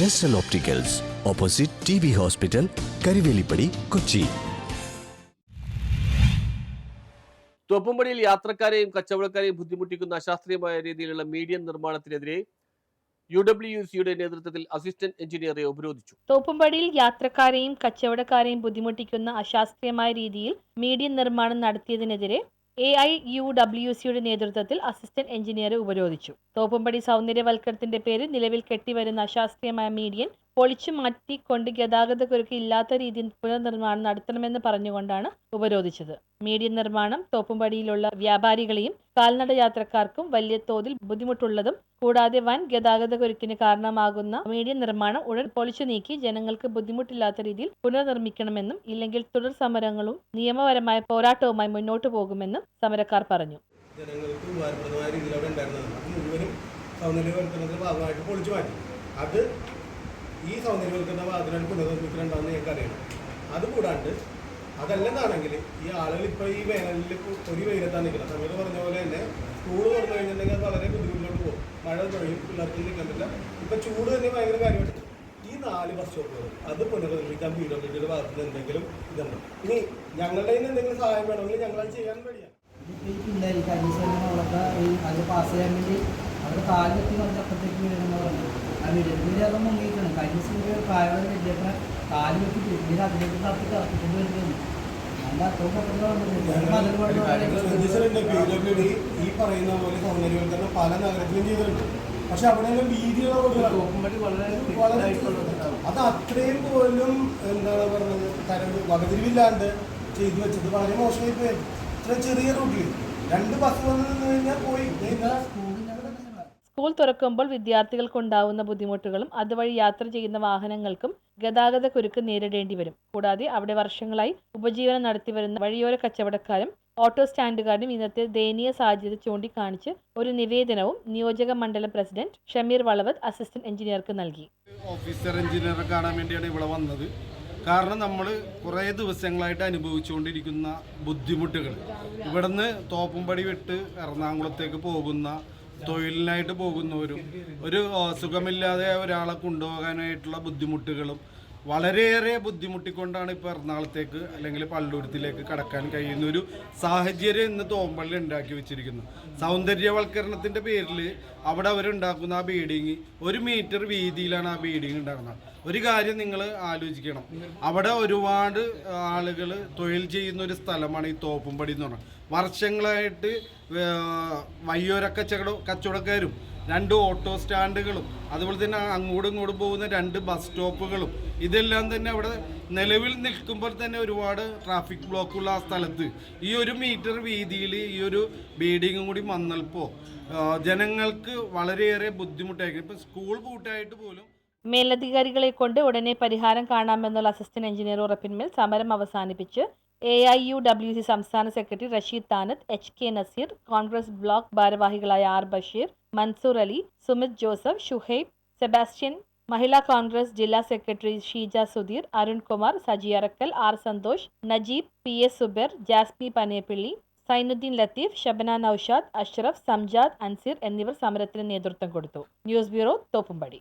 ജെസ്റ്റൽ opticals opposite T B hospital Karivelippady Kochi തോപ്പുംപടിയിൽ യാത്രക്കാരെയും കച്ചവടക്കാരെയും ബുദ്ധിമുട്ടിക്കുന്ന അശാസ്ത്രീയമായ രീതിയിലുള്ള മീഡിയം നിർമ്മാണത്തിനെതിരെ യു ഡബ്ല്യു സിയുടെ നേതൃത്വത്തിൽ അസിസ്റ്റന്റ് എഞ്ചിനീയറെ ഉപരോധിച്ചു. തോപ്പുംപടിയിൽ യാത്രക്കാരെയും കച്ചവടക്കാരെയും ബുദ്ധിമുട്ടിക്കുന്ന അശാസ്ത്രീയമായ രീതിയിൽ മീഡിയം നിർമ്മാണം നടത്തിയതിനെതിരെ എ ഐ യു ഡബ്ല്യു സിയുടെ നേതൃത്വത്തിൽ അസിസ്റ്റന്റ് എഞ്ചിനീയറെ ഉപരോധിച്ചു. തോപ്പുംപടി സൗന്ദര്യവൽക്കരണത്തിന്റെ പേരിൽ നിലവിൽ കെട്ടിവരുന്ന അശാസ്ത്രീയമായ മീഡിയൻ പൊളിച്ചു മാറ്റിക്കൊണ്ട് ഗതാഗത കുരുക്ക് ഇല്ലാത്ത രീതിയിൽ പുനർനിർമ്മാണം നടത്തണമെന്ന് പറഞ്ഞുകൊണ്ടാണ് ഉപരോധിച്ചത്. മീഡിയൻ നിർമ്മാണം തോപ്പുംപടിയിലുള്ള വ്യാപാരികളെയും കാൽനട യാത്രക്കാർക്കും വലിയ തോതിൽ ബുദ്ധിമുട്ടുള്ളതും കൂടാതെ വൻ ഗതാഗത കുരുക്കിന് കാരണമാകുന്ന മീഡിയൻ നിർമ്മാണം ഉടൻ പൊളിച്ചു നീക്കി ജനങ്ങൾക്ക് ബുദ്ധിമുട്ടില്ലാത്ത രീതിയിൽ പുനർനിർമ്മിക്കണമെന്നും ഇല്ലെങ്കിൽ തുടർ സമരങ്ങളും നിയമപരമായ പോരാട്ടവുമായി മുന്നോട്ടു പോകുമെന്നും സമരക്കാർ പറഞ്ഞു. ജനങ്ങൾക്ക് ഉപകാരപ്രദമായ രീതിയിൽ അവിടെ ഉണ്ടായിരുന്നത് മുഴുവനും സൗന്ദര്യവൽക്കരണത്തിന്റെ ഭാഗമായിട്ട് പൊളിച്ചു മാറ്റി. അത് ഈ സൗന്ദര്യവൽക്കരണ ഭാഗത്തിനാണ് പുനർനിർമ്മിക്കുന്നുണ്ടാവുന്ന ഞങ്ങൾക്ക് അറിയണം. അതുകൂടാണ്ട് അതല്ലെന്നാണെങ്കിൽ ഈ ആളുകൾ ഇപ്പോൾ ഈ വേനലിൽ ഇപ്പൊ ഒരു വെയിലത്താണ് നിൽക്കുന്നത്. സമയത്ത് പറഞ്ഞ പോലെ തന്നെ ചൂട് തുറന്നു കഴിഞ്ഞിട്ടുണ്ടെങ്കിൽ അത് വളരെ ബുദ്ധിമുട്ടിലോട്ട് പോകും. മഴ തുടങ്ങി പിള്ളേർക്ക് നിൽക്കാൻ പറ്റില്ല. ഇപ്പം ചൂട് തന്നെ ഭയങ്കര കാര്യമായിട്ട് ഈ നാല് ബസ് സ്റ്റോപ്പുകൾ അത് പുനർനിർമ്മിക്കാൻ പി ഡബ്ല്യു ഡിയുടെ ഭാഗത്ത് നിന്ന് എന്തെങ്കിലും ഇതുണ്ട്? ഇനി ഞങ്ങളുടെ കയ്യിൽ നിന്ന് എന്തെങ്കിലും സഹായം വേണമെങ്കിൽ ഞങ്ങളത് ചെയ്യാൻ റെഡിയാണ് ഇണ്ടായിരിക്കും അത് പാസ് ചെയ്യാൻ വേണ്ടി അവിടെ കാലിലെത്തി വന്നപ്പോഴത്തേക്ക് വീഴുന്ന പറഞ്ഞു പ്രായമുള്ള കാൽ അതിലേക്ക് തറപ്പിക്കൊണ്ട് നല്ല അത്രയും ഈ പറയുന്ന പോലെ സൗന്ദര്യവൽക്കരണം പല നഗരത്തിലും ചെയ്തിട്ടുണ്ട്. പക്ഷെ അവിടെ വീതിയുള്ള റോഡുകളാണ്. അത് അത്രയും പോലും എന്താണ് പറഞ്ഞത് തരം വകതിരിവില്ലാണ്ട് ചെയ്തു വെച്ചത് വളരെ മോശമായി പോയി ഇത്ര ചെറിയ റൂട്ടിൽ രണ്ട് ബസ് വന്ന് നിന്ന് കഴിഞ്ഞാൽ പോയി. സ്കൂൾ തുറക്കുമ്പോൾ വിദ്യാർത്ഥികൾക്കുണ്ടാവുന്ന ബുദ്ധിമുട്ടുകളും അതുവഴി യാത്ര ചെയ്യുന്ന വാഹനങ്ങൾക്കും ഗതാഗത കുരുക്ക് നേരിടേണ്ടി വരും. കൂടാതെ അവിടെ വർഷങ്ങളായി ഉപജീവനം നടത്തിവരുന്ന വഴിയോര കച്ചവടക്കാരും ഓട്ടോ സ്റ്റാൻഡുകാരും ഇന്നത്തെ ദയനീയ സാഹചര്യം ചൂണ്ടിക്കാണിച്ച് ഒരു നിവേദനവും നിയോജക മണ്ഡലം പ്രസിഡന്റ് ഷമീർ വളവത് അസിസ്റ്റന്റ് എഞ്ചിനീയർക്ക് നൽകി. ഓഫീസർ എഞ്ചിനീയർ കാണാൻ വേണ്ടിയാണ് ഇവിടെ വന്നത്. കാരണം നമ്മൾ കുറേ ദിവസങ്ങളായിട്ട് അനുഭവിച്ചുകൊണ്ടിരിക്കുന്ന ബുദ്ധിമുട്ടുകൾ ഇവിടുന്ന് തോപ്പുംപടി വിട്ട് എറണാകുളത്തേക്ക് പോകുന്ന തൊഴിലിനായിട്ട് പോകുന്നവരും ഒരു സുഖമില്ലാതെ ഒരാളെ കൊണ്ടുപോകാനായിട്ടുള്ള ബുദ്ധിമുട്ടുകളും വളരെയേറെ ബുദ്ധിമുട്ടിക്കൊണ്ടാണ് ഇപ്പോൾ എറണാകുളത്തേക്ക് അല്ലെങ്കിൽ പള്ളൂരത്തിലേക്ക് കടക്കാൻ കഴിയുന്ന ഒരു സാഹചര്യം ഇന്ന് തോമ്പള്ളി ഉണ്ടാക്കി വെച്ചിരിക്കുന്നു. സൗന്ദര്യവൽക്കരണത്തിന്റെ പേരിൽ അവിടെ അവരുണ്ടാക്കുന്ന ആ ബീഡിങ് ഒരു മീറ്റർ വീതിയിലാണ് ആ ബീഡിങ് ഉണ്ടാക്കുന്നത് ഒരു കാര്യം നിങ്ങൾ ആലോചിക്കണം. അവിടെ ഒരുപാട് ആളുകൾ തൊഴിൽ ചെയ്യുന്ന ഒരു സ്ഥലമാണ് ഈ തോപ്പുംപടി എന്ന് പറഞ്ഞാൽ. വർഷങ്ങളായിട്ട് വയ്യോര കച്ചവട കച്ചവടക്കാരും രണ്ട് ഓട്ടോ സ്റ്റാൻഡുകളും അതുപോലെ തന്നെ അങ്ങോട്ടും ഇങ്ങോട്ടും പോകുന്ന രണ്ട് ബസ് സ്റ്റോപ്പുകളും ഇതെല്ലാം തന്നെ അവിടെ നിലവിൽ നിൽക്കുമ്പോൾ തന്നെ ഒരുപാട് ട്രാഫിക് ബ്ലോക്കുള്ള ആ സ്ഥലത്ത്. ഈ ഒരു മീറ്റർ വീതിയിൽ ഈ ഒരു ബീഡിങ്ങും കൂടി വന്നപ്പോൾ ജനങ്ങൾക്ക് വളരെയേറെ ബുദ്ധിമുട്ടായിരിക്കും. ഇപ്പം സ്കൂൾ പൂട്ടായിട്ട് പോലും മേലധികാരികളെ കൊണ്ട് ഉടനെ പരിഹാരം കാണാമെന്നുള്ള അസിസ്റ്റന്റ് എഞ്ചിനീയർ ഉറപ്പിന്മേൽ സമരം അവസാനിപ്പിച്ച് A I U W C സംസ്ഥാന secretary Rasheed Thanath H K Nazeer Congress block ഭാരവാഹികളായ ആർ ബഷീർ മൻസൂർ അലി സുമിത് ജോസഫ് ഷുഹൈബ് സെബാസ്റ്റ്യൻ മഹിളാ കോൺഗ്രസ് ജില്ലാ secretary Sheeja Sudheer Arunkumar Saji Arakkal R Santhosh Najeeb P S Zubair Jasmi Paneppilly Sainudheen Latheef Shabana Noushad Ashraf Samjad Ansir എന്നിവർ സമരത്തിന് നേതൃത്വം കൊടുത്തു. News bureau Thoppumpady.